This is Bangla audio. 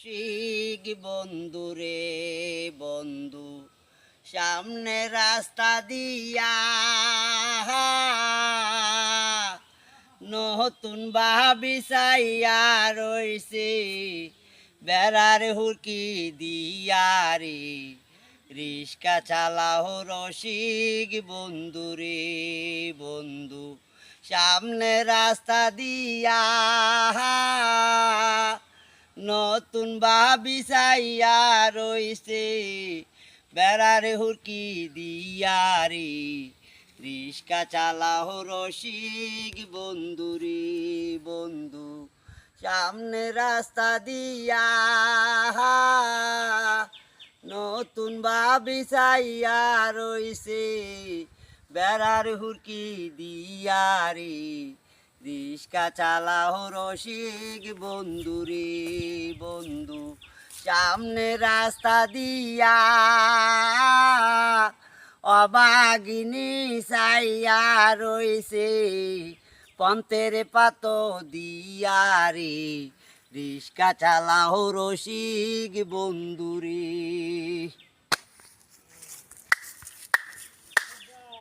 শিখ বন্ধু রে বন্ধু, সামনে রাস্তা দিয়া নতুন ভাবি চাইয়া রইছে, বেড়ার হুরকি দিয়া রে। রিস্কা চালাও রসিক বন্ধু রে বন্ধু, সামনে রাস্তা দিয়া নতুন ভাবি চাইয়া রইছে। বেড়ারে হুরকি দিয়া রে। রিস্কা চালাও রসিক বন্ধু রে বন্ধু। সামনে রাস্তা দিয়া নতুন ভাবি চাইয়া রইছে। বেড়ার হুরকি দিয়া রে। রিস্কা চালাও রসিক বন্ধু রে বন্ধু, সামনে রাস্তা দিয়া অবাগিনী সাইয়া রইছে পন্তের পাত দিয়া রে। রিস্কা চালাও রসিক বন্ধু রে।